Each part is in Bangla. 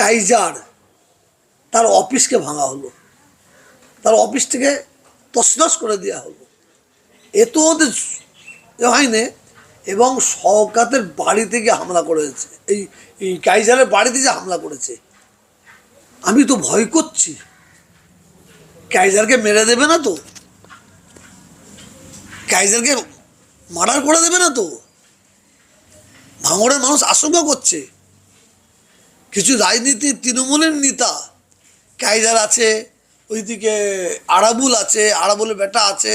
কাইজার তার অফিসকে ভাঙা হলো। তার অফিস থেকে তছনছ করে দেওয়া হলো। এ তো ওদের হয়নি এবং শওকাতের বাড়ি থেকে হামলা করেছে। এই এই কাইজারের বাড়িতে যে হামলা করেছে। আমি তো ভয় করছি। কাইজারকে মেরে দেবে না তো? কাইজারকে মার্ডার করে দেবে না তো? ভাঙড়ের মানুষ আশঙ্কা করছে। কিছু রাজনীতি তৃণমূলের নেতা কাইজার আছে, ওইদিকে আরাবুল আছে আরাবুলের বেটা আছে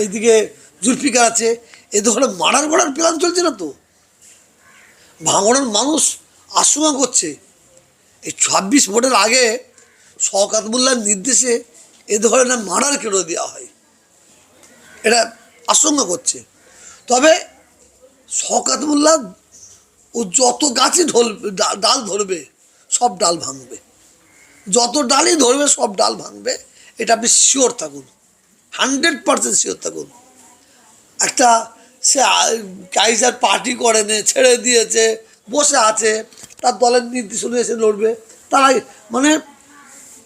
এইদিকে জুলফিকার আছে, এ ধরনের মার্ডার করার প্ল্যান চলছে না তো? ভাঙড়ের মানুষ আশঙ্কা করছে। এই ছাব্বিশ ভোটের আগে শওকাত মোল্লার নির্দেশে এ ধরনের মার্ডার কেন দেওয়া হয়? এটা আশঙ্কা করছে। তবে শওকাত মোল্লা ও যত ধরবে ডা- ডাল ধরবে, সব ডাল ভাঙবে। যত ডালই ধরবে, সব ডাল ভাঙবে। এটা আপনি শিওর থাকুন। হান্ড্রেড পার্সেন্ট শিওর থাকুন। একটা সে কাইজার পার্টি করেনি ছেড়ে দিয়েছে, বসে আছে, তার দলের নির্দেশ এসে লড়বে। তারা মানে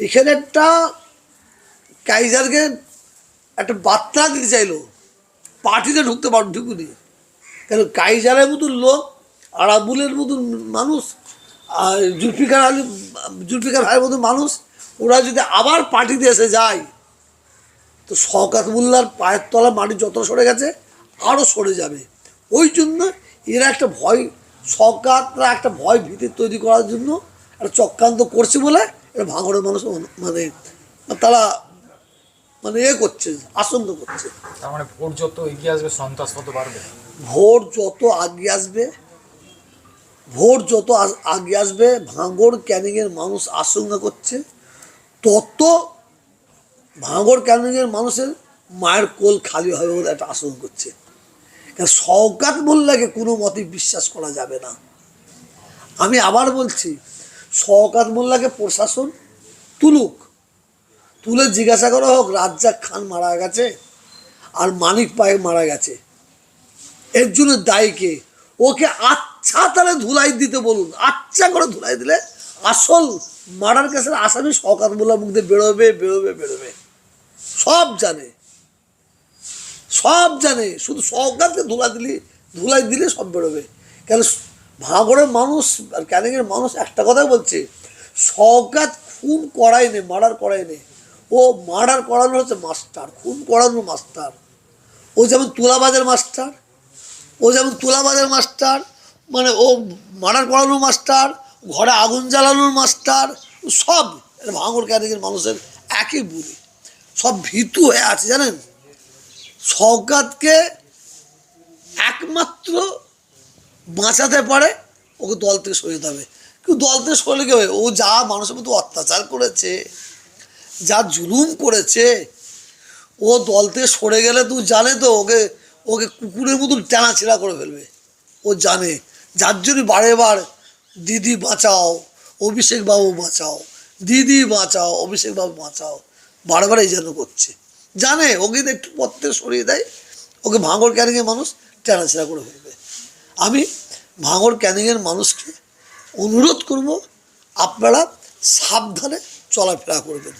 এখানে একটা কাইজারকে একটা বার্তা দিতে চাইলো। পার্টিতে ঢুকতে পার, ঢুকুনি। কেন, কাইজারের মতো লোক আরাবুলের মতন মানুষ আর জুলফিকার আলী জুলফিকার ভাইয়ের মতন মানুষ ওরা যদি আবার পার্টিতে এসে যায় তো শওকাত মোল্লার পায়ের তলা মাটি যত সরে গেছে আরও সরে যাবে। ওই জন্য এরা একটা ভয় শওকাতরা একটা ভয় ভীতি তৈরি করার জন্য একটা চক্রান্ত করছে বলে এটা ভাঙড়ের মানুষ মানে তারা মানে এ করছে আশঙ্কা করছে। তার মানে ভোট যত এগিয়ে আসবে সন্ত্রাস তত বাড়বে। ভোট যত আগে আসবে ভোট যত আগে আসবে, ভাঙড় ক্যানিংয়ের মানুষ আশঙ্কা করছে, তত ভাঙড় ক্যানিংয়ের মানুষের মায়ের কোল খালি হবে বলে একটা আশঙ্কা করছে। কারণ শওকাত মোল্লাকে কোনো মতেই বিশ্বাস করা যাবে না। আমি আবার বলছি, শওকাত মোল্লাকে প্রশাসন তুলুক, তুলে জিজ্ঞাসা করা হোক, রাজ্জাক খান মারা গেছে আর মানিক পায়ে মারা গেছে। এর জন্য দায়ী কে? ওকে আচ্ছা তাহলে ধুলাই দিতে বলুন। আচ্ছা করে ধুলাই দিলে আসল মার্ডার কেসের আসামি শওকাত মোল্লার মুখ দিয়ে বেরোবে বেরোবে বেরোবে। সব জানে। সব জানে। শুধু শওকাতকে ধুলা দিলি, ধুলাই দিলে সব বেরোবে। কেন ভাঙড়ের মানুষ আর ক্যানিংয়ের মানুষ একটা কথাই বলছে, শওকাত খুন করায়নি, মার্ডার করাই করায়নি। ও মার্ডার করানো হচ্ছে মাস্টার, খুন করানো মাস্টার। ও যেমন তুলাবাজের মাস্টার, ও যেমন তুলাবাজের মাস্টার মানে ও মার্ডার করানোর মাস্টার, ঘরে আগুন জ্বালানোর মাস্টার, সব এটা ভাঙড় ক্যানিংয়ের মানুষের একই বুড়ি। সব ভীতু হয়ে আছে, জানেন? সৌকাতকে একমাত্র বাঁচাতে পারে, ওকে দল থেকে সরিয়ে দিতে হবে। কিন্তু দল থেকে সরলে কি ও যা মানুষের মতো অত্যাচার করেছে, যা জুলুম করেছে, ও দল থেকে সরে গেলে তুই জানে তো, ওকে ওকে কুকুরের মতন টানাছেড়া করে ফেলবে। ও জানে। যার জন্য বারে বার দিদি বাঁচাও, অভিষেক বাবু বাঁচাও, দিদি বাঁচাও, অভিষেক বাবু বাঁচাও বারবার এই জন্য করছে। জানে, ওকে একটু পত্রে সরিয়ে দেয়, ওকে ভাঙড় ক্যানিংয়ের মানুষ টানাছেড়া করে ফেলবে। আমি ভাঙড় ক্যানিংয়ের মানুষকে অনুরোধ করব, আপনারা সাবধানে চলাফেরা করবেন।